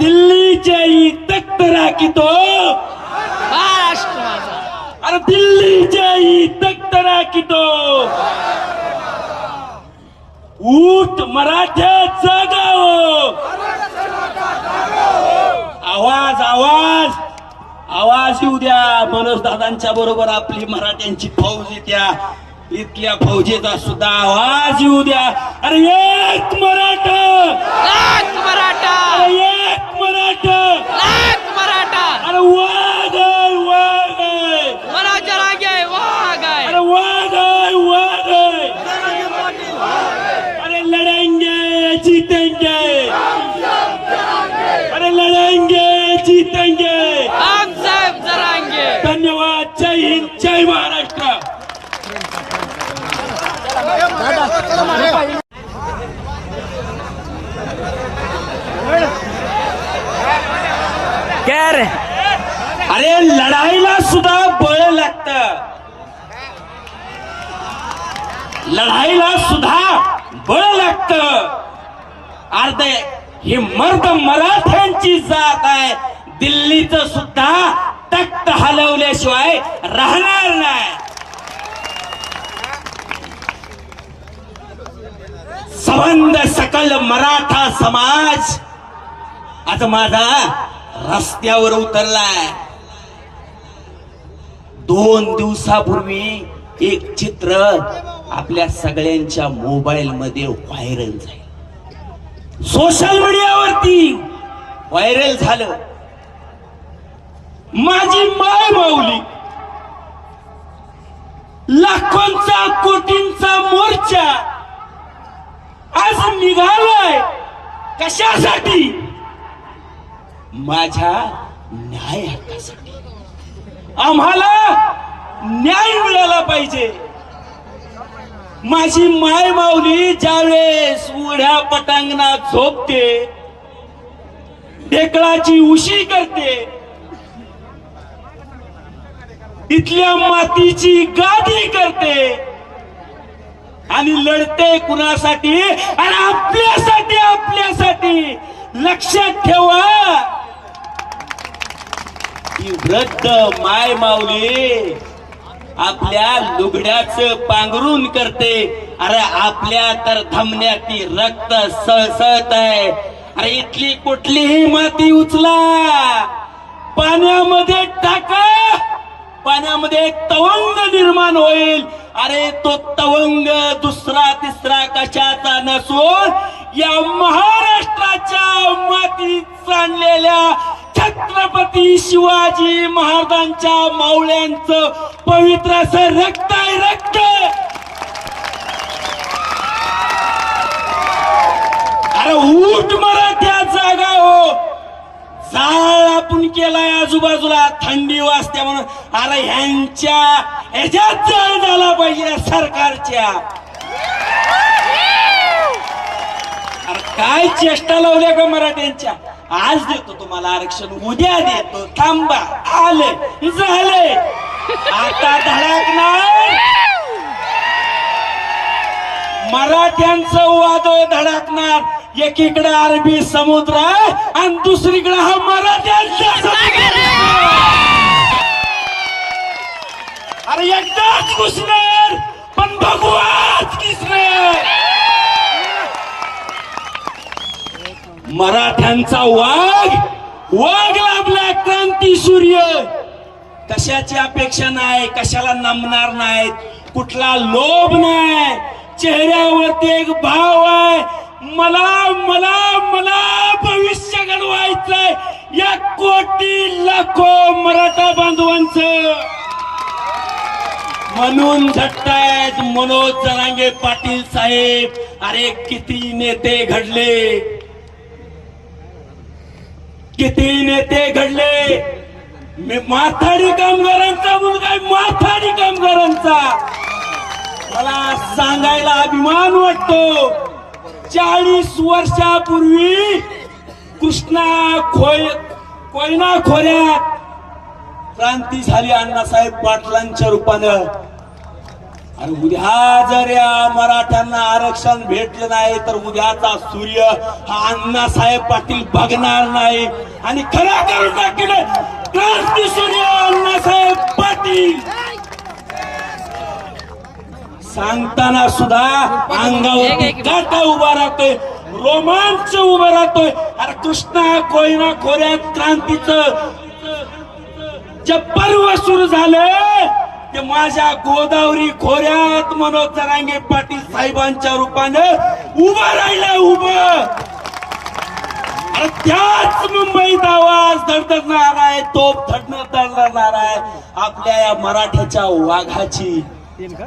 दिल्लीच्या ई तख्त राखितो महाराष्ट्र माझा अरे दिल्लीच्या ई तख्त राखितो ऊट मराठ्या जागाव. आवाज आवाज. आवाज येऊ द्या. मनोज दादांच्या बरोबर आपली मराठ्यांची फौज येत्या. इथल्या फौजेचा सुद्धा आवाज येऊ द्या. अरे ये मराठा लाख मराठा अरे एक मराठा लाख मराठा अरे वाघ आहे वाघ आहे मनाच्या रागे वाघ आहे अरे वाघ आहे वाघ आहे अरे लढेंगे जीतेंगे अरे लढेंगे जीतेंगे हम साहेब जरांगे धन्यवाद जय हिंद जय महाराष्ट्र क्या रे अरे लढाईला सुद्धा बळ लागत लढाईला सुद्धा बळ लागत. अर्धे ही मर्द मराठ्यांची जात आहे. दिल्लीच सुद्धा तख्त हलवल्याशिवाय राहणार नाही. संबंध सकल मराठा समाज. आज माझा रस्त्यावर उतरलाय. दोन दिवसापूर्वी एक चित्र आपल्या सगळ्यांच्या मोबाईल मध्ये व्हायरल झालं. सोशल मीडियावरती व्हायरल झालं. माझी माय माऊली लाखोंचा कोटींचा मोर्चा आज निघालाय. कशासाठी? माझ्या न्याय हक्कासाठी आम्हाला न्याय मिळाला पाहिजे. माझी माय माऊली ज्यावेळेस उड्या पटांगणात झोपते ढेकळाची उशी करते इथल्या मातीची गादी करते आणि लढते कुणासाठी? आणि आपल्यासाठी आपल्यासाठी लक्षात ठेवा. ही वृद्ध माय माऊली आपल्या लुगड्याच पांघरून करते. अरे आपल्या तर धमन्याती रक्त सळसळत आहे. अरे इथली कुठलीही माती उचला. पाण्यामध्ये टाका. पाण्यामध्ये तवंग निर्माण होईल. अरे तो तवंग दुसरा तिसरा कशाचा नसून या महाराष्ट्राच्या मातीत सांडलेल्या छत्रपती शिवाजी महाराजांच्या मावळ्यांचं पवित्र असं रक्त आहे रक्त! अरे ऊट मराठ्या जागा हो! जाळ आपण केलाय आजूबाजूला थंडी वाजते म्हणून. अरे ह्यांच्या ह्याच्यात जाळ झाला पाहिजे सरकारच्या. अरे काय चेष्टा लावल्या का मराठ्यांच्या? आज देतो तुम्हाला आरक्षण उद्या देतो. थांबा आले झाले. आता धडकणार मराठ्यांचं वादळ धडकणार. एकीकडे अरबी समुद्र आणि दुसरीकडे हा मराठ्यांचा समुद्र अरे एकदाच घुसणार पण भगवान किसणार मराठ्यांचा वाघ वाघ लाभला क्रांती सूर्य. कशाची अपेक्षा नाही कशाला नमणार नाहीत कुठला लोभ नाही चेहऱ्यावरती एक भाव आहे. मला मला मला भविष्य घडवायचंय. या कोटी लाखो मराठा बांधवांचं. म्हणून झटतायत मनोज जरांगे पाटील साहेब. अरे किती नेते घडले. किती नेते घडले? मी माथाडी कामगारांचा मुलगा माथाडी कामगारांचा. मला सांगायला अभिमान वाटतो. चाळीस वर्षापूर्वी कृष्णा खोय कोयना खोऱ्यात क्रांती झाली अण्णासाहेब पाटलांच्या रूपानं. अरे उद्या जर या मराठ्यांना आरक्षण भेटलं नाही तर उद्याचा सूर्य हा अण्णासाहेब पाटील बघणार नाही. आणि खरा करून टाकेल क्रांती सूर्य अण्णासाहेब पाटील. सांगताना सुद्धा अंगावर काटा उभा राहतोय रोमांच उभा राहतोय. अरे कृष्णा कोयना खोऱ्यात क्रांतीचं जे पर्व सुरू झालं ते माझ्या गोदावरी खोऱ्यात मनोज जरांगे पाटील साहेबांच्या रूपानं उभं राहिलं उभं. त्याच मुंबईत आवाज धडधडणार आहे तोप धडणार आहे. आपल्या या मराठीच्या वाघाची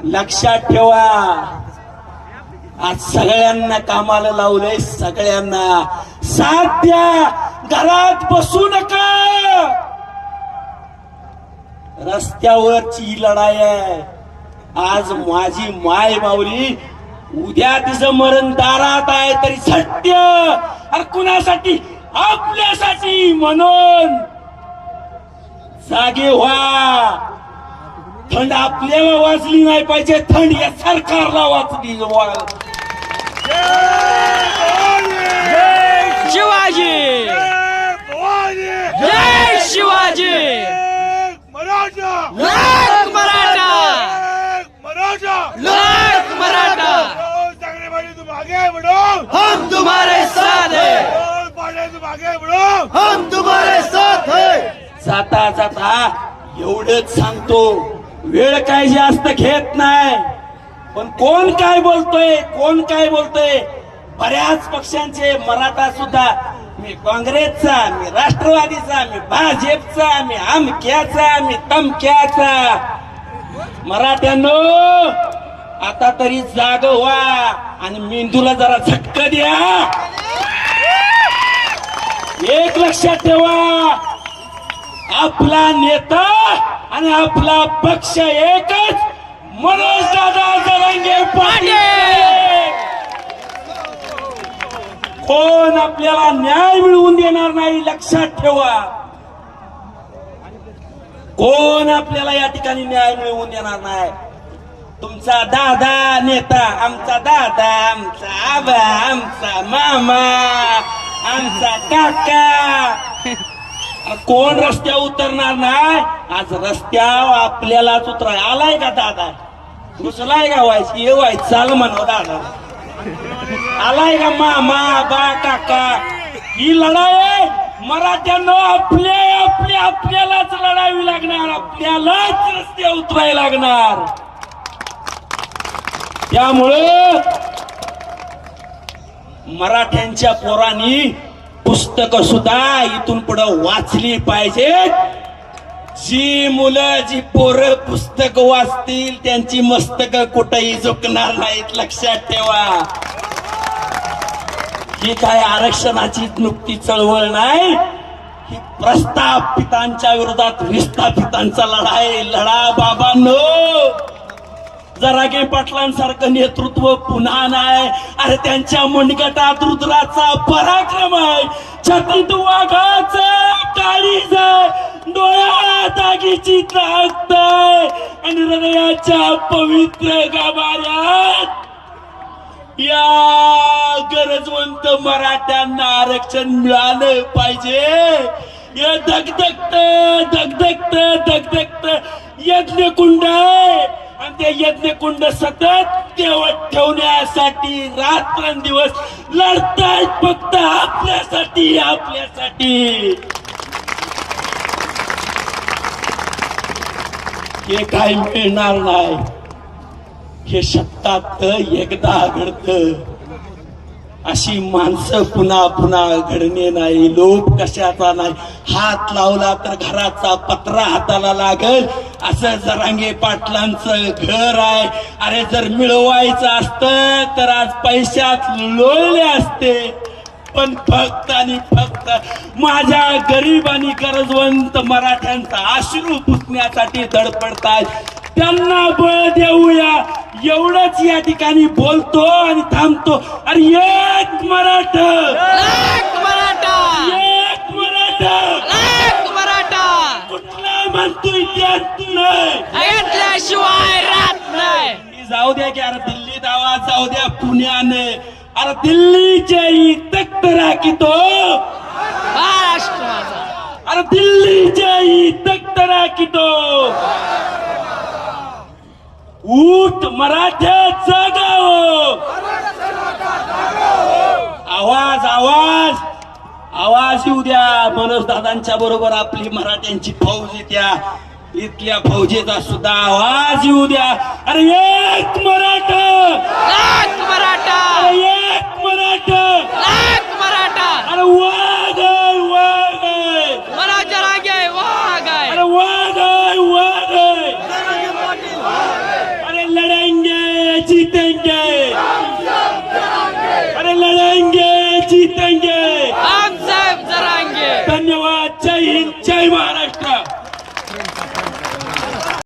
लक्षात ठेवा. आज सगळ्यांना कामाला लावलंय सगळ्यांना. साथ द्या घरात बसू नका. रस्त्यावरची ही लढाई आहे. आज माझी माय माऊली उद्या तिचं मरण दारात आहे तरी सत्य. अरे कुणासाठी? आपल्यासाठी म्हणून. जागे व्हा. थंड आपल्याला वाचली नाही पाहिजे. थंड या सरकारला वाचली वा- शिवाजी. जय शिवाजी. मराठा! लाख मराठा! मराठा! लाख मराठा! चांगले पाहिजे तुम आगे बढ़ो हम तुम्हारे साथ हैं। पाडे तुम आगे बढ़ो हम तुम्हारे साथ हैं। जाता जाता एवढंच सांगतो. वेळ काय जास्त घेत नाही. पण कोण काय बोलतोय कोण काय बोलतोय बऱ्याच पक्षांचे मराठा सुद्धा मी काँग्रेसचा मी राष्ट्रवादीचा मी भाजपचा मी आमक्याचा मी तमक्याचा. मराठ्यांनो आता तरी जाग व्हा आणि मेंदूला जरा झक्क द्या. एक लक्षात ठेवा. आपला नेता आणि आपला पक्ष एकच. मनोज दादा जरांगे पाटील! कोण आपल्याला न्याय मिळवून देणार नाही लक्षात ठेवा. कोण आपल्याला या ठिकाणी न्याय मिळवून देणार नाही? तुमचा दादा नेता आमचा दादा आमचा आबा आमचा मामा आमचा काका. कोण रस्त्यावर उतरणार नाही? आज रस्त्यावर आपल्यालाच उतराय आलाय का दादा? घुसलाय का व्हायचं ये व्हायचं चाल म्हणा दादा. आलाय का मामा बा काका? ही लढाई मराठ्यांना आपले आपले आपल्यालाच लढावी लागणार. आपल्यालाच रस्ते उतरायला लागणार. त्यामुळं मराठ्यांच्या पोरांनी पुस्तक सुद्धा इथून पुढे वाचली पाहिजेत जी मुलं जी पोरं पुस्तक वाचतील त्यांची मस्तक कुठेही झुकणार नाहीत. लक्षात ठेवा. ही काय आरक्षणाची नुकती चळवळ नाही ही प्रस्थापितांच्या विरोधात विस्थापितांचा आहे लढा बाबांनो. जरागे पाटलांसारखं नेतृत्व पुन्हा नाही अरे त्यांच्या मुंडगटात रुद्राचा पराक्रम आहे. छतीत वाघाचा काळीज आहे डोळ्यात ताकद आणि हृदयाच्या पवित्र गाभाऱ्यात या गरजवंत मराठ्यांना आरक्षण मिळालं पाहिजे. हे धगधगत धगधगत धगधगत यज्ञ कुंड आहे. आणि ते यज्ञ कुंड सतत तेवट ठेवण्यासाठी रात्रंदिवस लढतायत फक्त आपल्यासाठी आपल्यासाठी. हे काही मिळणार नाही. हे शब्दात एकदा घडत अशी माणसं पुन्हा पुन्हा घडणे नाही लोक कशाचा नाही. हात लावला तर घराचा पत्रा हाताला लागल. असं जरांगे पाटलांचं घर आहे. अरे जर मिळवायचं असतं तर आज पैशात लोळले असते. पण फक्त आणि फक्त माझ्या गरीब आणि गरजवंत मराठ्यांचा आश्रू पुसण्यासाठी धडपडतायत. त्यांना बळ देऊया. एवढंच या ठिकाणी बोलतो आणि थांबतो. अरे एक मराठ. एक मराठ. कुठला म्हणतोय त्यात नाही घेतल्याशिवाय राहत नाही. जाऊ द्या की अरे दिल्लीत आवाज जाऊ द्या पुण्याने. अरे दिल्लीच्या ही तख्त राखी तो. महाराष्ट्र अरे दिल्लीच्या ही तख्त राखी तो. ऊट मराठ्या जागाओ आवाज आवाज. आवाज येऊ द्या. मनोज दादांच्या बरोबर आपली मराठ्यांची फौज येत्या इथल्या फौजेचा सुद्धा आवाज येऊ द्या. अरे एक मराठा. मराठा. एक मराठा. मराठा. अरे वाघ